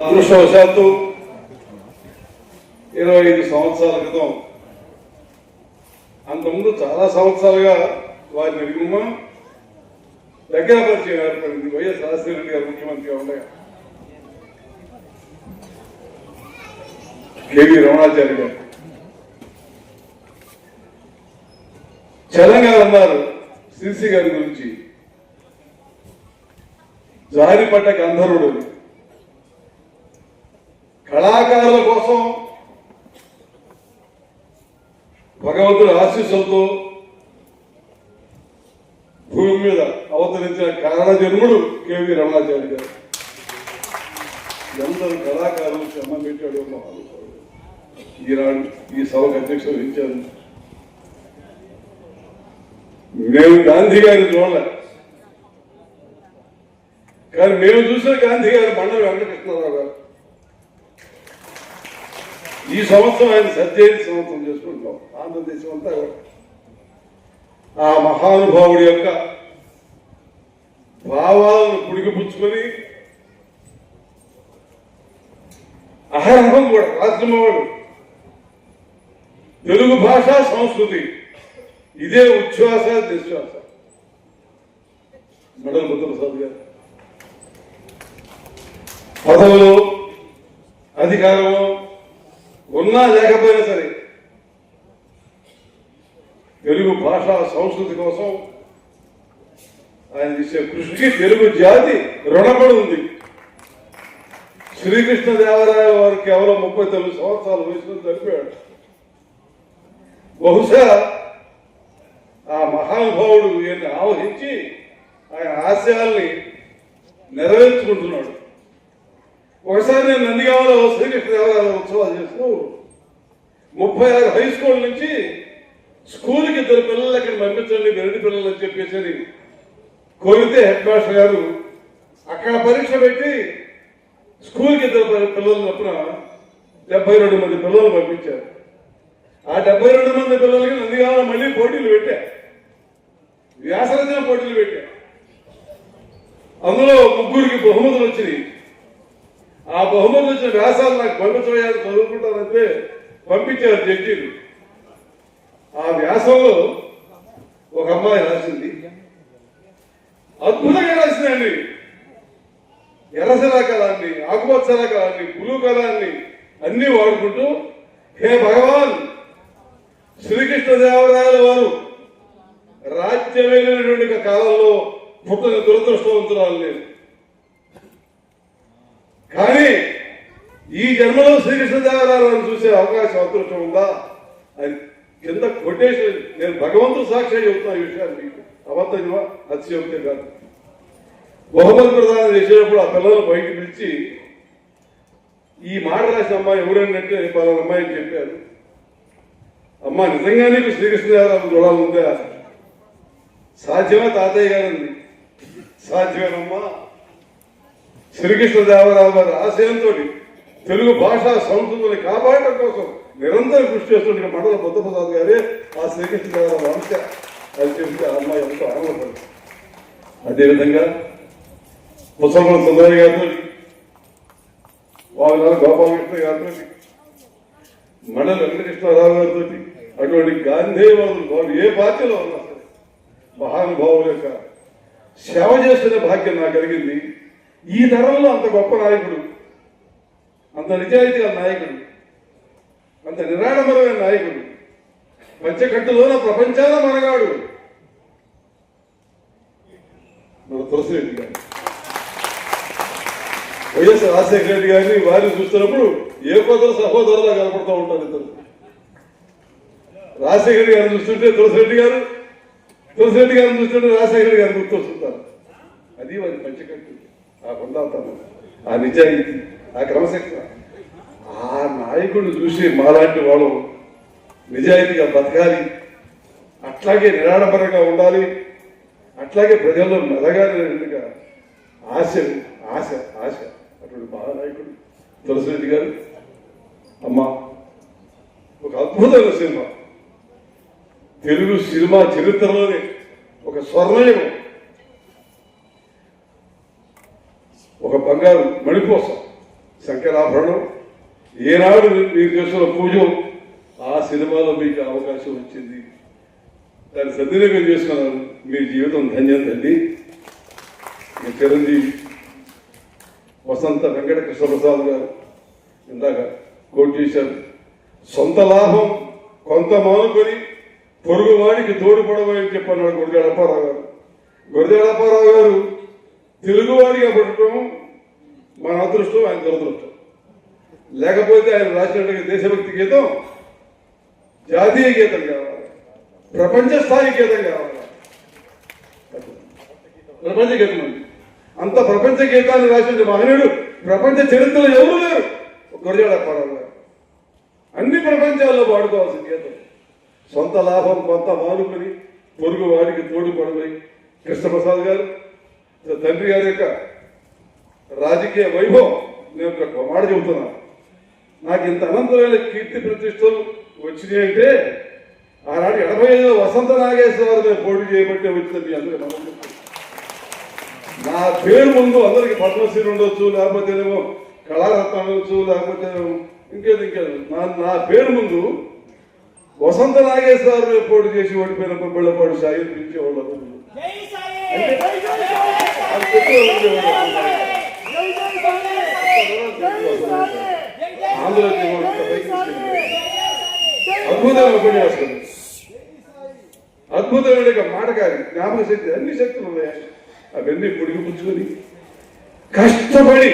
అదృష్టవశాత్తు ఇరవై ఐదు సంవత్సరాల క్రితం. అంతకుముందు చాలా సంవత్సరాలుగా వారిని అడిగినా దగ్గర పరిచయం ఏర్పడింది వైఎస్ రాజశేఖర రెడ్డి గారు ముఖ్యమంత్రిగా ఉండగా. కేవీ రమణాచారి గారు. తెలంగాణ అన్నారు సిసి గారి గురించి. జారిపడ్డ గంధర్వుడు కళాకారుల కోసం భగవంతుడి ఆశీస్సులతో భూమి మీద అవతరించిన కారణ జన్ముడు కేవీ రమణాచారి గారు. ఎందరు కళాకారులు శ్రమ పెట్టాడు మహానుభావుడు ఈనాడు ఈ సభకు అధ్యక్షులు ఇచ్చారు. మేము గాంధీ గారిని చూడలే. కానీ మేము చూసిన గాంధీ గారు బండలు వెంకటకృష్ణారావు గారు. ఈ సంవత్సరం ఆయన సత్యైన సంవత్సరం చేసుకుంటాం ఆంధ్రదేశం అంతా ఆ మహానుభావుడి యొక్క భావాలను పుడికిపుచ్చుకొని అహర్హం కూడా రాష్ట్రమవాడు తెలుగు భాష సంస్కృతి. ఇదే ఉచ్ఛ్వాస నిశ్వాస. మెడల్ బుద్ధప్రసాద్ గారు. పదవులు అధికారంలో ఉన్నా లేకపోయినా సరే తెలుగు భాష సంస్కృతి కోసం ఆయన చేసే కృషికి తెలుగు జాతి రుణపడి ఉంది శ్రీకృష్ణ దేవరాయ వారు కేవలం ముప్పై తొమ్మిది సంవత్సరాల వయసులో చనిపోయాడు. బహుశా ఆ మహానుభావుడు ఈయన్ని ఆవహించి ఆయన ఆశయాల్ని నెరవేర్చుకుంటున్నాడు. ఒకసారి నేను నందిగామలో శ్రీకృష్ణ దేవరాయల ఉత్సవాలు చేస్తూ ముప్పై ఆరు హై స్కూల్ నుంచి స్కూల్కి ఇద్దరు పిల్లలు అక్కడ పంపించండి బెరడి పిల్లలు అని చెప్పేసి కోరితే హెడ్ మాస్టర్ గారు అక్కడ పరీక్ష పెట్టి స్కూల్కి ఇద్దరు పిల్లలు తప్పున డెబ్బై రెండు మంది పిల్లలు పంపించారు. ఆ డెబ్బై రెండు మంది పిల్లలకి నందిగామ మళ్ళీ పోటీలు పెట్టా. వ్యాసరచన పోటీలు పెట్టా. అందులో ముగ్గురికి బహుమతులు వచ్చినాయి. ఆ బహుమతులు వచ్చిన వ్యాసాలు నాకు పంపించబోయాలి చదువుకుంటానంటే పంపించారు జడ్జీలు. ఆ వ్యాసంలో ఒక అమ్మాయి రాసింది. అద్భుతంగా రాసిందండి ఎర్రసెల కళాన్ని ఆకుపచ్చల కళాన్ని పులు కళాన్ని అన్ని వాడుకుంటూ హే భగవాన్ శ్రీకృష్ణదేవరాయల వారు రాజ్యమైనటువంటి కాలంలో పుట్టిన దురదృష్టవంతురాలు నేను. కానీ ఈ జన్మలో శ్రీకృష్ణదేవరాయలను చూసే అవకాశం అదృష్టం ఉందా? అని కింద కొటేషన్ నేను భగవంతుడు సాక్షి చెబుతున్నా ఈ విషయాన్ని మీకు. అబద్ధమా? అతిశయోక్తి కాదు. బహుమతి ప్రధానం చేసేటప్పుడు ఆ పిల్లలు బయటకు పిలిచి ఈ మాట రాసిన అమ్మాయి ఎవరైనంటే పలానా అమ్మాయి అని చెప్పారు. అమ్మ నిజంగా నీకు శ్రీకృష్ణదేవరాయలు చూడాలంటే సాధ్యమే? తాతయ్య గారు సాధ్యమేనమ్మా. శ్రీకృష్ణదేవరాయల వారి ఆశయంతో తెలుగు భాష సంస్కృతిని కాపాడటం కోసం నిరంతరం కృషి చేస్తుంటే మండల బుద్ధప్రసాద్ గారే ఆ శ్రీకృష్ణదేవరాయల వంశ అది చెప్తే ఆ అమ్మాయి ఎంతో ఆనందపడింది అదేవిధంగా ముసల్మాన్ సుందరి గారితో వాళ్ళ గోపాలకృష్ణ గారితో మండల వెంకటకృష్ణారావు గారితో అటువంటి గాంధీవాదులు వాళ్ళు ఏ పార్టీలో ఉన్నా సరే మహానుభావుల యొక్క సేవ చేస్తున్న భాగ్యం నాకు కలిగింది. ఈ తరంలో అంత గొప్ప నాయకుడు అంత నిజాయితీగా నాయకుడు అంత నిరాడంబరమైన నాయకుడు మధ్యకట్టులోన ప్రపంచాల మనగాడు మన తులసిరెడ్డి గారు. వైఎస్ రాజశేఖర రెడ్డి గారిని వారిని చూస్తున్నప్పుడు ఏ కొద్ది సహోదరులా కనపడుతూ ఉంటారు ఇద్దరు? రాజశేఖర రెడ్డి గారిని చూస్తుంటే తులసిరెడ్డి గారు తులసిరెడ్డి గారిని చూస్తుంటే రాజశేఖర రెడ్డి గారిని గుర్తొస్తుంటారు. అది వారి పంచకట్టు ఆ కొందాతనం ఆ నిజాయితీ ఆ క్రమశిక్షణ. ఆ నాయకుడిని చూసి మాలాంటి వాళ్ళు నిజాయితీగా బతకాలి అట్లాగే నిరాడంబరంగా ఉండాలి అట్లాగే ప్రజల్లో మెదగాలి అనేట్టుగా ఆశ ఆశ ఆశ. అటువంటి మహానాయకుడు తులసిరెడ్డి గారు. అమ్మ ఒక అద్భుతమైన సినిమా. తెలుగు సినిమా చరిత్రలోనే ఒక స్వర్ణయుగం. ఒక బంగారు మణిపోసం శంకరాభరణం ఏనాడు మీరు చేసిన పూజ ఆ సినిమాలో మీకు అవకాశం వచ్చింది. దాన్ని సద్వినియోగం చేసుకున్నాను మీ జీవితం ధన్యం తల్లి. మీ చిరంజీవి వసంత వెంకట కృష్ణప్రసాద్ గారు ఇందాక కోట్ చేశారు. సొంత లాభం కొంత మానుకొని పొరుగువాడికి తోడుపడమని చెప్పన్నాడు గురజాడ గారు. గురజాడ గారు తెలుగువాడిగా పుట్టడం మన అదృష్టం ఆయన దురదృష్టం. లేకపోతే ఆయన రాసినట్టుగా దేశభక్తి గీతం జాతీయ గీతం కావాలి. ప్రపంచ స్థాయి గీతం కావాలి. ప్రపంచ గీతం అండి. అంత ప్రపంచ గీతాన్ని రాసిన మహనీయుడు ప్రపంచ చరిత్రలో ఎవరు లేరు. గురజాడ అప్పారావు అన్ని ప్రపంచాల్లో వాడుకోవాల్సిన గీతం. సొంత లాభం కొంత మానుకొని పొరుగు వాడికి తోడుపడమని కృష్ణప్రసాద్ గారు తండ్రి గారి యొక్క రాజకీయ వైభవం నేను ఒక మాట చెబుతున్నాను నాకు ఇంత అనంతమైన కీర్తి ప్రతిష్టలు వచ్చినాయి అంటే ఆనాడు ఎనభై ఐదు వసంత నాగేశ్వరరావు పోటీ చేయబట్టే వచ్చింది మీ అందరికీ మనం నా పేరు ముందు అందరికి పద్మశ్రీ ఉండొచ్చు లేకపోతే ఏమో కళారత్నం ఉండొచ్చు లేకపోతే ఇంకేది ఇంకేది. నా నా పేరు ముందు వసంత నాగేశ్వరరావు పోటీ చేసి ఓడిపోయిన కొబ్బళ్ళపాడు సాయి పిలిచేవాళ్ళు అద్భుతమైన ఉపన్యాసం అద్భుతమైన మాటకారి జ్ఞాపక శక్తి అన్ని శక్తులు ఉన్నాయి అవన్నీ పుడికి పుచ్చుకొని కష్టపడి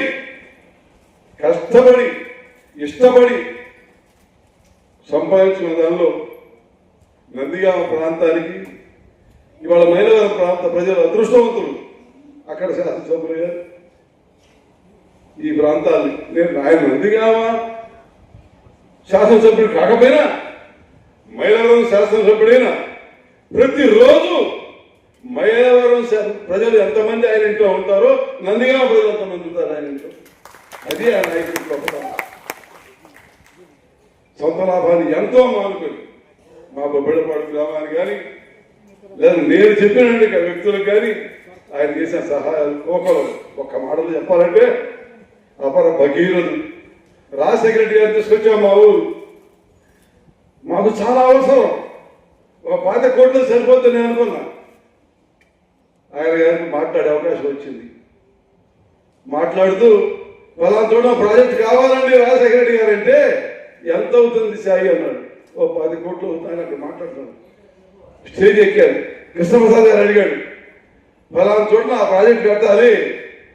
కష్టపడి ఇష్టపడి సంపాదించిన దానిలో నందిగామ ప్రాంతానికి ఇవాళ మైలవరం ప్రాంత ప్రజలు అదృష్టవంతులు. అక్కడ శాసనసభ్యులయ్యారు ఈ ప్రాంతాన్ని నేను ఆయన నందిగామ శాసనసభ్యుడు కాకపోయినా మైలవరం శాసనసభ్యుడైనా ప్రతిరోజు మైలవరం ప్రజలు ఎంతమంది ఆయన ఇంట్లో ఉంటారో నందిగామ ప్రజలు ఎంతమంది ఉంటారు ఆయన ఇంట్లో? అది ఆ నాయకుడి గొప్ప సొంత లాభాన్ని ఎంతో మానుకొని మా బొబ్బిడపాడు గ్రామానికి కానీ లేదు నేను చెప్పినండి వ్యక్తులకు కానీ ఆయన చేసిన సహాయాలు ఒక ఒక్క మాటలు చెప్పాలంటే అపర భగీరథుడు. రాజశేఖర రెడ్డి గారు తీసుకొచ్చాం మా ఊరు. మాకు చాలా అవసరం. ఒక పాత కోట్లు సరిపోతుంది నేను అనుకున్నా. ఆయన గారికి మాట్లాడే అవకాశం వచ్చింది. మాట్లాడుతూ పలానా చోట ప్రాజెక్ట్ కావాలండి రాజశేఖర రెడ్డి గారు అంటే ఎంత అవుతుంది సాయి అన్నాడు. ఓ పది కోట్లు అవుతాయని అక్కడ మాట్లాడుతున్నాడు. స్టేజ్ ఎక్కారు కృష్ణప్రసాద్ గారు అడిగాడు ఫలానా చోట్ల ఆ ప్రాజెక్ట్ కట్టాలి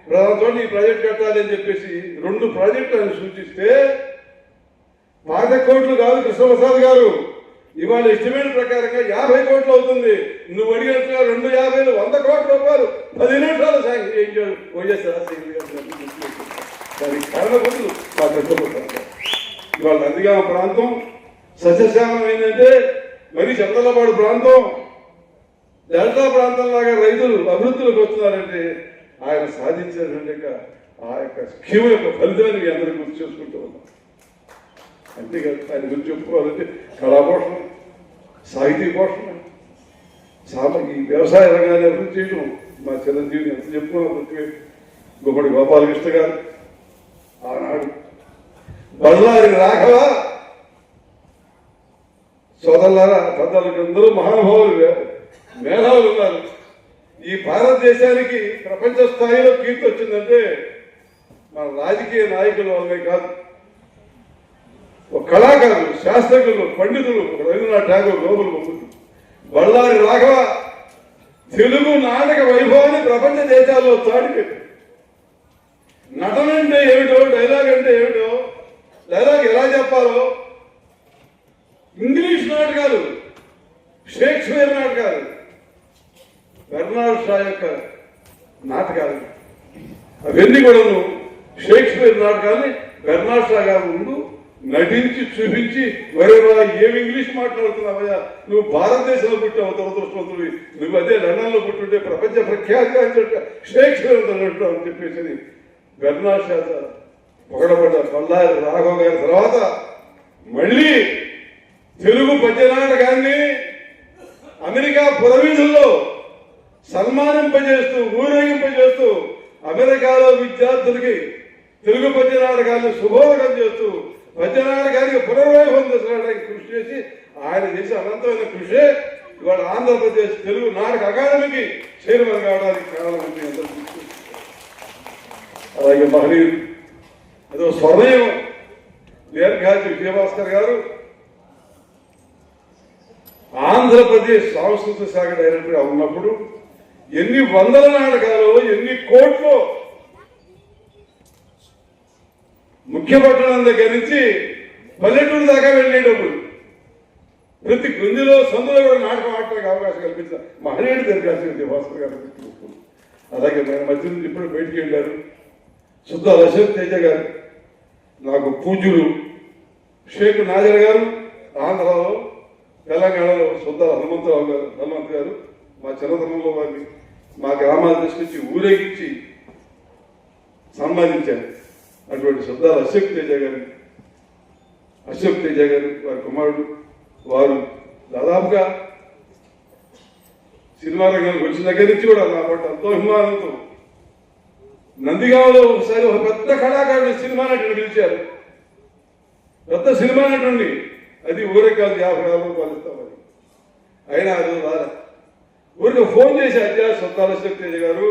ఫలానా చోట్ల ఈ ప్రాజెక్ట్ కట్టాలి అని చెప్పేసి రెండు ప్రాజెక్టు ఆయన సూచిస్తే పాత కోట్లు కాదు కృష్ణప్రసాద్ గారు. ఇవాళ ఎస్టిమేట్ ప్రకారంగా యాభై కోట్లు అవుతుంది. నువ్వు అడిగినట్లుగా రెండు యాభైలు వంద కోట్ల రూపాయలు పది నిమిషాలు శాంక్షన్ చేయించాడు వైఎస్ రాజశేఖర గారు. దానికి కారణపతులు మా కృష్ణప్రసాద్ గారు ఇవాళ నందిగామ ప్రాంతం సస్యశ్యామం ఏంటంటే మరి చందలపాడు ప్రాంతం డెల్టా ప్రాంతం లాగా రైతులు అభివృద్ధిలోకి వస్తున్నారంటే ఆయన సాధించినటువంటి ఆ యొక్క స్కీమ్ యొక్క ఫలితాన్ని మీ అందరూ గుర్తు చేసుకుంటూ ఉన్నాం. అంతేకాదు ఆయన గురించి చెప్పుకోవాలంటే కళాపోషణ సాహితీ పోషణ సామకి వ్యవసాయ రంగాన్ని అభివృద్ధి చేయడం మా చిరంజీవిని ఎంత చెప్పుకున్నా గొప్పటి గుమ్మడి గోపాలకృష్ణ గారు ఆనాడు బళ్ళారి రాఘవ సోదరులారా సోదరులకి అందరూ మహానుభావులు మేధావులు ఉన్నారు. ఈ భారతదేశానికి ప్రపంచ స్థాయిలో కీర్తి వచ్చిందంటే మన రాజకీయ నాయకులు వల్లే కాదు. ఒక కళాకారులు శాస్త్రజ్ఞులు పండితులు రవీంద్రనాథ్ ఠాగూర్ గోగులు బొమ్మలు బళ్ళారి రాఘవ తెలుగు నాటక వైభవాన్ని ప్రపంచ దేశాల్లో చాటిపెట్టారు నటన అంటే ఏమిటో డైలాగ్ అంటే ఏమిటో డైలాగ్ ఎలా చెప్పాలో ఇంగ్లీష్ నాటకాలు షేక్స్పియర్ నాటకాలు బెర్నాడ్ షా యొక్క నాటకాలు. అవన్నీ కూడాను షేక్స్పియర్ నాటకాన్ని బెర్నాడ్ షా గారు ముందు నటించి చూపించి వరేవా ఏమి ఇంగ్లీష్ మాట్లాడుతున్నావయ్యా? నువ్వు భారతదేశంలో పుట్టావు దురదృష్టవంతుడు నువ్వు అదే లండన్లో పుట్టుంటే ప్రపంచ ప్రఖ్యాతి షేక్స్పియర్ అంటున్నట్టు అని చెప్పేసి బెర్నాడ్ షా పొగడబడ్డ పల్లారి రాఘవ గారి తర్వాత మళ్ళీ తెలుగు పద్యనాటకాన్ని అమెరికా పురవీధుల్లో సన్మానింపజేస్తూ ఊరేగింపజేస్తూ అమెరికాలో విద్యార్థులకి తెలుగు పద్య నాటకాలను శుభోదకం చేస్తూ పద్య నాటకానికి పునర్వైభవం తీసుకురావడానికి కృషి చేసి ఆయన చేసే అనంతమైన కృషే ఇవాళ ఆంధ్రప్రదేశ్ తెలుగు నాటక అకాడమీకి చైర్మన్ కావడానికి కారణం అలాగే మహనీయులు ఏదో స్వర్ణయం నేర్ఘాచి విజయభాస్కర్ గారు ఆంధ్రప్రదేశ్ సాంస్కృతిక శాఖ డైరెక్టర్గా ఉన్నప్పుడు ఎన్ని వందల నాటకాలు ఎన్ని కోట్లు ముఖ్య పట్టణం దగ్గర నుంచి పల్లెటూరు దాకా వెళ్ళేటప్పుడు ప్రతి గుంజిలో సందులో కూడా నాటకం ఆడటానికి అవకాశం కల్పించారు మహనీయుడు దొరికాల్సింది దివాసర్ గారు. అలాగే మన మధ్య నుంచి ఇప్పుడు బయటికి వెళ్ళారు. శుద్ధ అశోక్ తేజ గారు నాకు పూజ్యులు షేక్ నాజర్ గారు ఆంధ్రలో తెలంగాణలో సొంత హనుమంతరావు గారు హనుమంత్ గారు మా చిన్నతనంలో వారిని మా గ్రామాలు తీసుకొచ్చి ఊరేగించి సన్మానించారు. అటువంటి శ్రద్ధ అశోక్ తేజ గారు అశోక్ తేజ గారు వారి కుమారుడు వారు దాదాపుగా సినిమా రంగానికి వచ్చిన దగ్గర నుంచి కూడా నా పట్ల ఎంతో అభిమానంతో నందిగామలో ఒకసారి ఒక పెద్ద కళాకారుడు సినిమా నటుని పిలిచారు. పెద్ద సినిమా నటుడిని అది ఊరే కాదు యాభై నాలుగు పాలిస్తామని. అయినా అది రాలే ఊరికి ఫోన్ చేసి అధ్యా సొంతాల తేజ గారు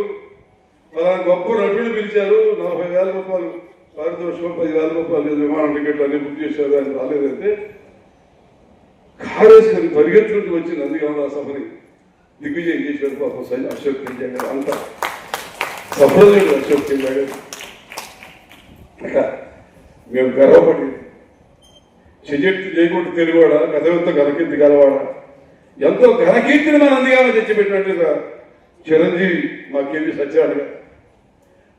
అలా గొప్ప నటుడు పిలిచారు నలభై వేల రూపాయలు పారితోషికం పది వేల రూపాయలు విమానం టికెట్లు అన్ని బుక్ చేశారు అని రాలేదంటే కారేసుకొని పరిగెత్తుకుంటూ వచ్చి నందిగామ సభని దిగ్విజయం చేశాడు పాపం సై- అశోక్ తేజ గారు అంతా సఫలుడు అశోక్ తేజ గారు మేము గర్వపడింది చెజెట్టు చేయకుండా తెలుగువాడ కథవంతో ఘనకీర్తి గలవాడ. ఎంతో ఘనకీర్తిని మన నందిగామ తెచ్చిపెట్టినట్టుగా చిరంజీవి మా కేవీ సత్యనారాయణ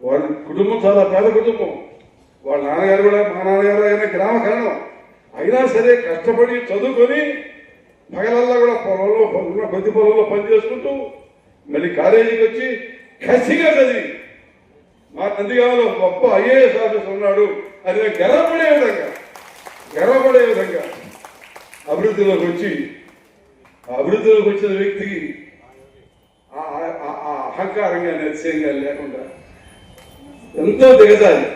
వాళ్ళ కుటుంబం చాలా పేద కుటుంబం. వాళ్ళ నాన్నగారు కూడా మా నాన్నగారు అయినా గ్రామ కారణం. అయినా సరే కష్టపడి చదువుకొని పగలల్లా కూడా పొలంలో ఉన్న కొద్ది పొలంలో పని చేసుకుంటూ మళ్ళీ కాలేజీకి వచ్చి కసిగా చదివి. మా నందిగామలో గొప్ప ఐఏఎస్ ఆఫీసర్ ఉన్నాడు. అది నేను గర్వపడే విధంగా. గర్వపడే విధంగా అభివృద్ధిలోకి వచ్చి ఆ అభివృద్ధిలోకి వచ్చిన వ్యక్తికి ఆ అహంకారంగా నిశ్చయంగా లేకుండా ఎంతో దిగజారి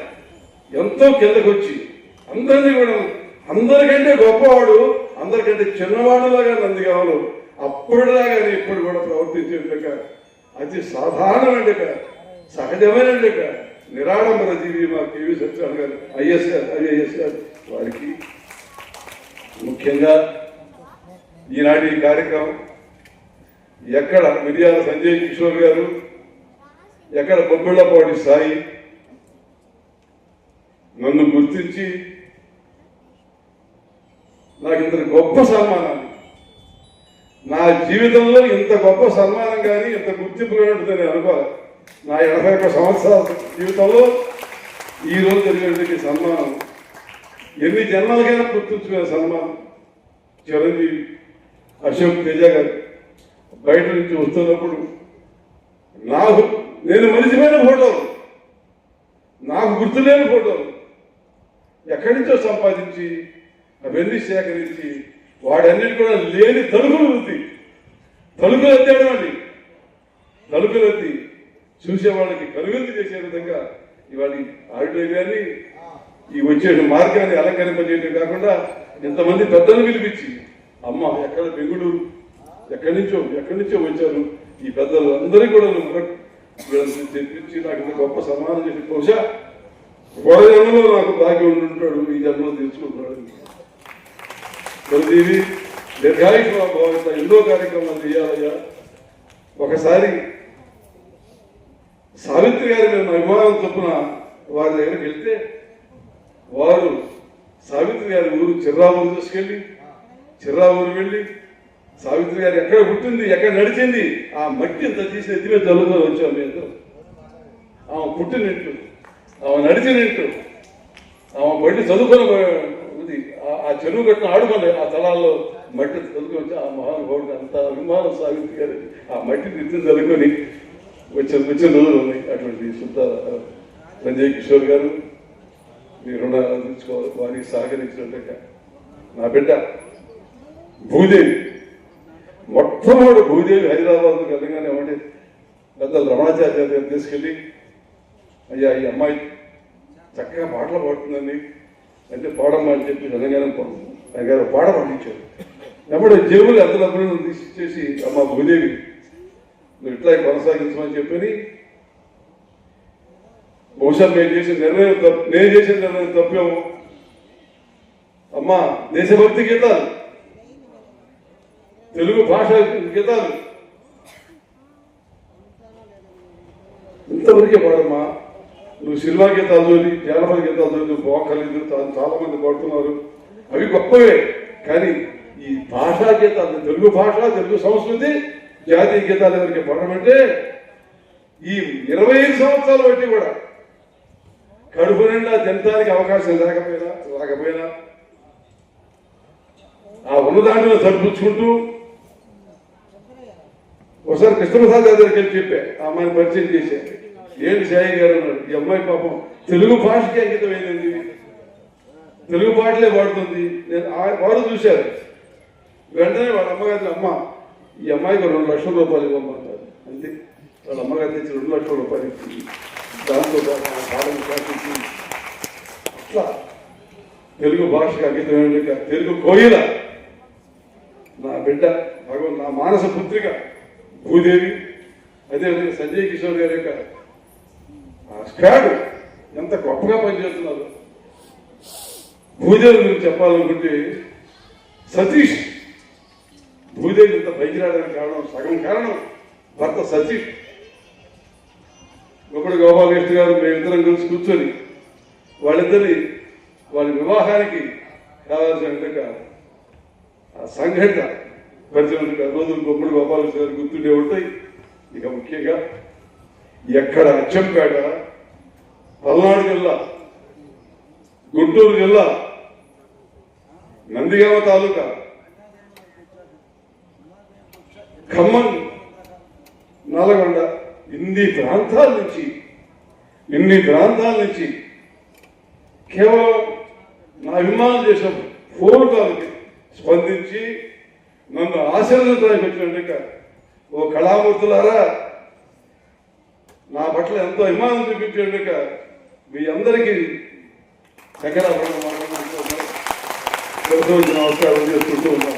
ఎంతో కిందకొచ్చి అందరినీ కూడా అందరికంటే గొప్పవాడు అందరికంటే చిన్నవాడులాగా నందిగామలు అప్పుడులాగా ఇప్పుడు కూడా ప్రవర్తించేట్టుగా అతి సాధారణమైన సహజమైన నిరాడంబర జీవి మా కేవీ సత్యనారాయణ గారు ఐఎస్ గారు ఐఏఎస్ గారు. వారికి ముఖ్యంగా ఈనాటి ఈ కార్యక్రమం ఎక్కడ మిర్యాల సంజయ్ కిషోర్ గారు ఎక్కడ బొబ్బిళ్ళపాటి సాయి నన్ను గుర్తించి నాకు ఇంత గొప్ప సన్మానం నా జీవితంలో ఇంత గొప్ప సన్మానం కానీ ఇంత గుర్తింపు కానీ ఉంటుందని అనుకోవాలి. నా ఎనభై ఒక్క సంవత్సరాల జీవితంలో ఈ రోజు జరిగినటువంటి సన్మానం ఎన్ని జన్మలకైనా గుర్తుంచుకునే సన్మానం చిరంజీవి అశోక్ తేజ గారు. బయట నుంచి వస్తున్నప్పుడు నాకు నేను మనిషిమైన ఫోటోలు నాకు గుర్తులేని ఫోటోలు ఎక్కడి నుంచో సంపాదించి అవన్నీ సేకరించి వాడన్నిటి కూడా లేని తలుపులు వృత్తి. తలుపులు ఎత్తేయడం అండి? తలుపులు ఎత్తి చూసేవాళ్ళకి వాళ్ళకి చేసే విధంగా ఇవాళ ఆడిటోరియాన్ని ఈ వచ్చే మార్గాన్ని అలంకరింపజేయడం కాకుండా ఇంతమంది పెద్దలు పిలిపించి అమ్మ ఎక్కడ బెంగుళూరు? ఎక్కడి నుంచో ఎక్కడి నుంచో వచ్చారు? ఈ పెద్దలు అందరికీ కూడా వీళ్ళని తెప్పించి నాకు గొప్ప సమానం చేసి బహుశా ఒక జన్మలో నాకు భాగ్యం ఉండి ఉంటాడు ఈ జన్మలో తెలుసుకుంటున్నాడు ప్రతిదీ దీర్ఘాయుష్మ భావిత ఎన్నో కార్యక్రమాలు చేయాలయ్యా. ఒకసారి సావిత్రి గారి మేము అభిమానం చొప్పున వారి దగ్గరికి వెళ్తే వారు సావిత్రి గారి ఊరు చిర్రావూరు తీసుకెళ్ళి చిర్రావూరు వెళ్ళి సావిత్రి గారు ఎక్కడ పుట్టింది ఎక్కడ నడిచింది ఆ మట్టి అంత తీసి ఎత్తి మీద వచ్చాం మేము ఆమె పుట్టినట్టు ఆమె నడిచినట్టు ఆమె బట్టి చదువుకొని ఉంది ఆ- చెరువు కట్టిన ఆడుకోండి ఆ తలాల్లో మట్టి చదువుకొని వచ్చి ఆ మహానుభావుడికి అంత అభిమానం సావిత్రి గారు. ఆ మట్టి నిత్యం చదువుకొని వచ్చిన వచ్చిన రోజులు ఉన్నాయి అటువంటి శుద్ధ సంజయ్ కిషోర్ గారు మీ రుణాలు అందించుకోవాలి. వారికి సహకరించినట్టుగా నా బిడ్డ భూదేవి మొట్టమొదటి భూదేవి హైదరాబాద్ వెళ్ళగానే ఏమంటే పెద్దలు రమణాచార్య దగ్గర తీసుకెళ్ళి అయ్యా ఈ అమ్మాయి చక్కగా పాటలు పాడుతుందండి. అంటే పాడమ్మా అని చెప్పి తెలంగాణ ఆయన గారు పాట పండించారు. ఎప్పుడు జేబులు ఎంత డబ్బులు తీసి ఇచ్చేసి అమ్మ భూదేవి నువ్వు ఇట్లా కొనసాగించమని చెప్పని బహుశా నేను చేసిన నిర్ణయం తప్పు నేను చేసిన నిర్ణయం తప్పేమో. అమ్మా దేశభక్తి గీతాలు తెలుగు భాష గీతాలు ఇంతవరకే పాడమ్మా. నువ్వు సినిమా గీతాలు చదివి జానపద గీతాలు చదివి పోకలేదు చాలా మంది పాడుతున్నారు. అవి గొప్పవే కానీ ఈ భాషా గీతాలు తెలుగు భాష తెలుగు సంస్కృతి జాతీయ గీతాలు ఎవరికి పడమంటే ఈ ఇరవై ఐదు సంవత్సరాలు బట్టి కూడా కడుపు నిండా తినడానికి అవకాశం లేకపోయినా రాకపోయినా ఆ ఉన్నదాంట్లో సరిపుచ్చుకుంటూ ఒకసారి కృష్ణప్రసాద్ గారి దగ్గరికి వెళ్ళి చెప్పా ఆ అమ్మాయిని పరిచయం చేశా ఏంటి సాయి గారు అన్నాడు ఈ అమ్మాయి పాపం తెలుగు భాషకి అంకితమైనది తెలుగు పాటలే పాడుతుంది. నేను ఆ- వాడు చూశారు. వెంటనే వాళ్ళ అమ్మగారి అమ్మ ఈ అమ్మాయికి రెండు లక్షల రూపాయలు ఇవ్వమంటారు. అంతే. వాళ్ళ అమ్మగారి తెచ్చి రెండు లక్షల రూపాయలు ఇచ్చింది. దాంతో పాటు ఆ అట్లా తెలుగు భాషకి అంకితమైన తెలుగు కోయిల. నా బిడ్డ భగవన్ నా మానస పుత్రిక భూదేవి అదేవిధంగా సంజయ్ కిషోర్ గారి యొక్క స్క్వాడ్ ఎంత గొప్పగా పనిచేస్తున్నారు. భూదేవి గురించి చెప్పాలనుకుంటే సతీష్. భూదేవి ఇంత పైకి రావడానికి కారణం సగం కారణం భర్త సతీష్. గొప్పటి గోపాలకృష్ణ గారు మేమిద్దరం కలిసి కూర్చొని వాళ్ళిద్దరి వాళ్ళ వివాహానికి కావాల్సిన విధంగా ఆ సంఘటన పరిచయం రోజులు గొప్పటి గోపాలకృష్ణ గారు గుర్తుండే ఉంటాయి. ఇక ముఖ్యంగా ఎక్కడ అచ్చంపేట పల్నాడు జిల్లా గుంటూరు జిల్లా నందిగామ తాలూకా ఖమ్మం నల్గొండ ఇన్ని ప్రాంతాల నుంచి ఇన్ని ప్రాంతాల నుంచి కేవలం నా అభిమానం చేసిన ఫోన్ కాల్కి స్పందించి నన్ను ఆశీర్వదించడానికి వచ్చినట్టుగా ఓ కళామూర్తులారా నా పట్ల ఎంతో అభిమానం చూపించేట్టుగా మీ అందరికీ దగ్గర నమస్కారం చేసుకుంటూ ఉన్నాం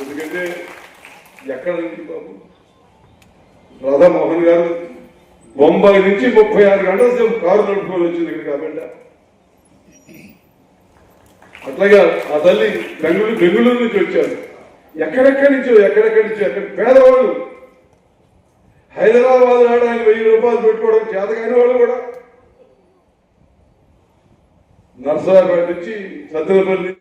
ఎందుకంటే ఎక్కడ నుంచి బాబు? రాధామోహన్ గారు బొంబాయి నుంచి ముప్పై ఆరు గంటల సేపు కారు నడుపుకొని వచ్చింది ఇక్కడ కాబట్టి అట్లాగా ఆ తల్లి బెంగళూరు బెంగళూరు నుంచి వచ్చారు. ఎక్కడెక్కడి నుంచో ఎక్కడెక్కడి నుంచో ఎక్కడ పేదవాళ్ళు హైదరాబాద్ రావడానికి వెయ్యి రూపాయలు పెట్టుకోవడం చేత కాని వాళ్ళు కూడా. నర్సరాపేట నుంచి సత్యనపల్లి